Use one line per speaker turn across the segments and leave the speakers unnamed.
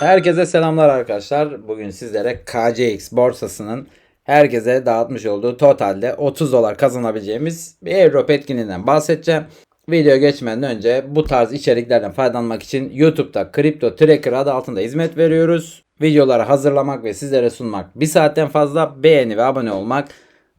Herkese selamlar arkadaşlar. Bugün sizlere KCX borsasının herkese dağıtmış olduğu totalde 30 dolar kazanabileceğimiz bir airdrop etkinliğinden bahsedeceğim. Video geçmeden önce bu tarz içeriklerden faydalanmak için YouTube'da Crypto Tracker adı altında hizmet veriyoruz. Videoları hazırlamak ve sizlere sunmak bir saatten fazla beğeni ve abone olmak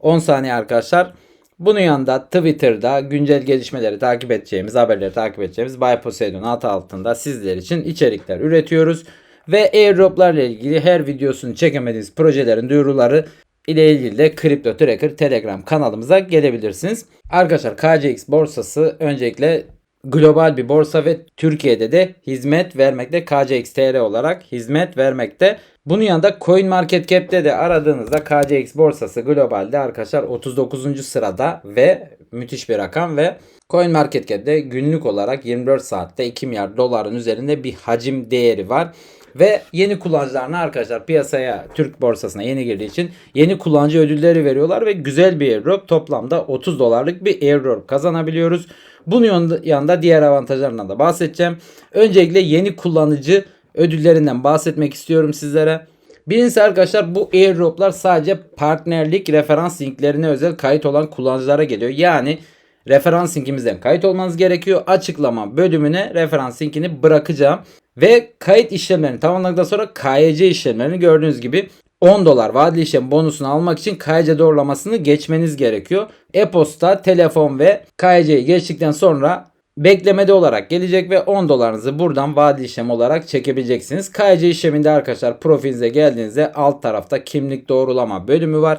10 saniye arkadaşlar. Bunun yanında Twitter'da güncel gelişmeleri takip edeceğimiz, haberleri takip edeceğimiz Bay Poseidon adı altında sizler için içerikler üretiyoruz. Ve airdroplarla ilgili her videosunu çekemediğiniz projelerin duyuruları ile ilgili de Crypto Tracker Telegram kanalımıza gelebilirsiniz. Arkadaşlar KCX borsası öncelikle global bir borsa ve Türkiye'de de hizmet vermekte. KCX.TR olarak hizmet vermekte. Bunun yanında CoinMarketCap'te de aradığınızda KCX borsası globalde arkadaşlar 39. sırada ve müthiş bir rakam ve CoinMarketCap'te günlük olarak 24 saatte 2 milyar doların üzerinde bir hacim değeri var. Ve yeni kullanıcılarına arkadaşlar piyasaya Türk borsasına yeni girdiği için yeni kullanıcı ödülleri veriyorlar ve güzel bir airdrop toplamda 30 dolarlık bir airdrop kazanabiliyoruz. Bunun yanında diğer avantajlarından da bahsedeceğim. Öncelikle yeni kullanıcı ödüllerinden bahsetmek istiyorum sizlere. Birincisi arkadaşlar bu airdroplar sadece partnerlik referans linklerine özel kayıt olan kullanıcılara geliyor. Yani referans linkimizden kayıt olmanız gerekiyor. Açıklama bölümüne referans linkini bırakacağım. Ve kayıt işlemlerini tamamladıktan sonra KYC işlemlerini gördüğünüz gibi 10 dolar vadeli işlem bonusunu almak için KYC doğrulamasını geçmeniz gerekiyor. E-posta, telefon ve KYC'yi geçtikten sonra beklemede olarak gelecek ve 10 dolarınızı buradan vadeli işlem olarak çekebileceksiniz. KYC işleminde arkadaşlar profilinize geldiğinizde alt tarafta kimlik doğrulama bölümü var.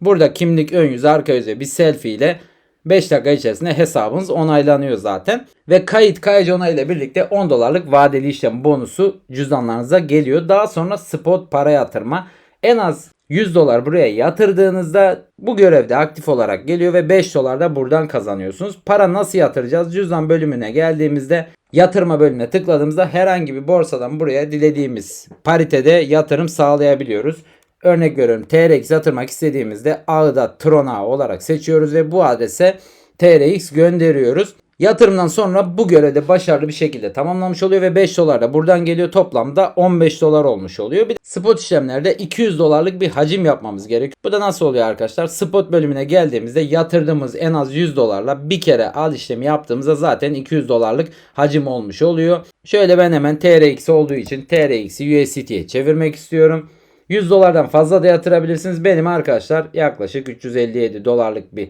Burada kimlik ön yüz arka yüze bir selfie ile 5 dakika içerisinde hesabınız onaylanıyor zaten. Ve kayıt KYC onayıyla birlikte 10 dolarlık vadeli işlem bonusu cüzdanlarınıza geliyor. Daha sonra spot para yatırma. En az 100 dolar buraya yatırdığınızda bu görevde aktif olarak geliyor ve 5 dolar da buradan kazanıyorsunuz. Para nasıl yatıracağız? Cüzdan bölümüne geldiğimizde yatırma bölümüne tıkladığımızda herhangi bir borsadan buraya dilediğimiz paritede yatırım sağlayabiliyoruz. Örnek veriyorum TRX yatırmak istediğimizde ağda Tron ağı olarak seçiyoruz ve bu adrese TRX gönderiyoruz. Yatırımdan sonra bu görevde başarılı bir şekilde tamamlamış oluyor ve 5 dolar da buradan geliyor. Toplamda 15 dolar olmuş oluyor. Bir de spot işlemlerde 200 dolarlık bir hacim yapmamız gerekiyor. Bu da nasıl oluyor arkadaşlar? Spot bölümüne geldiğimizde yatırdığımız en az 100 dolarla bir kere al işlemi yaptığımızda zaten 200 dolarlık hacim olmuş oluyor. Şöyle ben hemen TRX olduğu için TRX'i USDT'ye çevirmek istiyorum. 100 dolardan fazla da yatırabilirsiniz. Benim arkadaşlar yaklaşık 357 dolarlık bir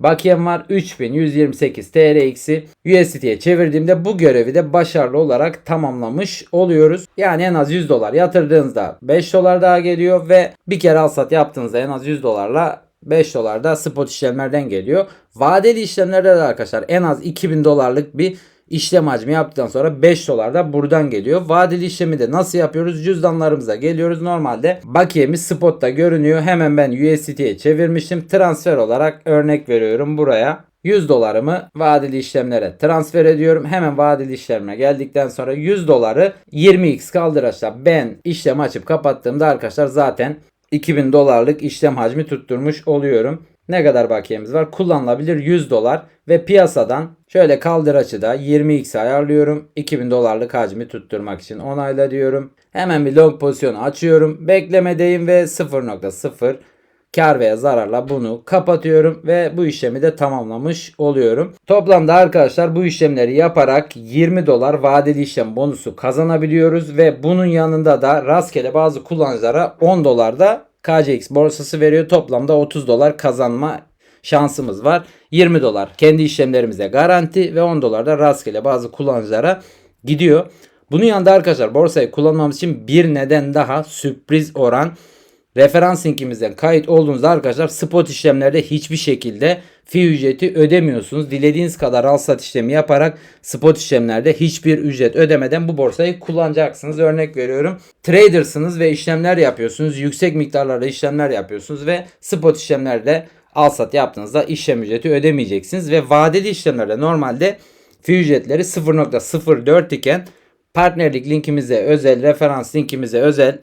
bakiyem var. 3128 TRX'i USDT'ye çevirdiğimde bu görevi de başarılı olarak tamamlamış oluyoruz. Yani en az 100 dolar yatırdığınızda 5 dolar daha geliyor ve bir kere al sat yaptığınızda en az 100 dolarla 5 dolar da spot işlemlerden geliyor. Vadeli işlemlerde de arkadaşlar en az 2000 dolarlık bir işlem hacmi yaptıktan sonra 5 dolar da buradan geliyor. Vadeli işlemi de nasıl yapıyoruz? Cüzdanlarımıza geliyoruz. Normalde bakiyemiz spotta görünüyor. Hemen ben USDT'ye çevirmiştim. Transfer olarak örnek veriyorum buraya. 100 dolarımı vadeli işlemlere transfer ediyorum. Hemen vadeli işlemine geldikten sonra 100 doları 20x kaldıraçla ben işlem açıp kapattığımda arkadaşlar zaten 2000 dolarlık işlem hacmi tutturmuş oluyorum. Ne kadar bakiyemiz var? Kullanılabilir 100 dolar ve piyasadan şöyle kaldır açıda 20x ayarlıyorum. 2000 dolarlık hacmi tutturmak için onayla diyorum. Hemen bir long pozisyonu açıyorum. Beklemedeyim ve 0.0 kar veya zararla bunu kapatıyorum ve bu işlemi de tamamlamış oluyorum. Toplamda arkadaşlar bu işlemleri yaparak 20 dolar vadeli işlem bonusu kazanabiliyoruz ve bunun yanında da rastgele bazı kullanıcılara 10 dolar da KCX borsası veriyor. Toplamda 30 dolar kazanma şansımız var. 20 dolar kendi işlemlerimize garanti ve 10 dolar da rastgele bazı kullanıcılara gidiyor. Bunun yanında arkadaşlar borsayı kullanmamız için bir neden daha sürpriz oran referans linkimizden kayıt olduğunuzda arkadaşlar spot işlemlerde hiçbir şekilde fi ücreti ödemiyorsunuz. Dilediğiniz kadar al sat işlemi yaparak spot işlemlerde hiçbir ücret ödemeden bu borsayı kullanacaksınız. Örnek veriyorum. Tradersınız ve işlemler yapıyorsunuz. Yüksek miktarlarda işlemler yapıyorsunuz ve spot işlemlerde al sat yaptığınızda işlem ücreti ödemeyeceksiniz ve vadeli işlemlerde normalde fi ücretleri 0.04 iken partnerlik linkimize özel, referans linkimize özel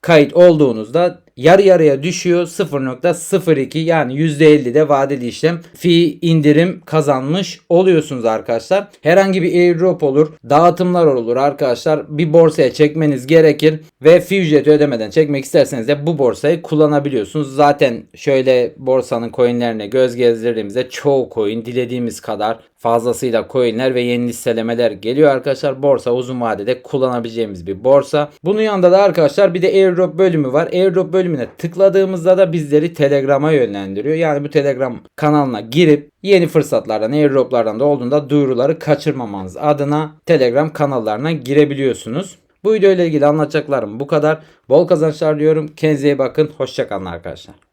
kayıt olduğunuzda yarı yarıya düşüyor 0.02 yani %50 de vadeli işlem fi indirim kazanmış oluyorsunuz arkadaşlar. Herhangi bir airdrop olur, dağıtımlar olur arkadaşlar. Bir borsaya çekmeniz gerekir ve fi ücreti ödemeden çekmek isterseniz de bu borsayı kullanabiliyorsunuz. Zaten şöyle borsanın coinlerine göz gezdirdiğimizde çoğu coin dilediğimiz kadar fazlasıyla coinler ve yeni listelemeler geliyor arkadaşlar. Borsa uzun vadede kullanabileceğimiz bir borsa. Bunun yanında da arkadaşlar bir de airdrop bölümü var. Airdrop bölümüne tıkladığımızda da bizleri Telegram'a yönlendiriyor. Yani bu Telegram kanalına girip yeni fırsatlardan, airdroplardan da olduğunda duyuruları kaçırmamanız adına Telegram kanallarına girebiliyorsunuz. Bu video ile ilgili anlatacaklarım bu kadar. Bol kazançlar diyorum. Kendinize iyi bakın. Hoşçakalın arkadaşlar.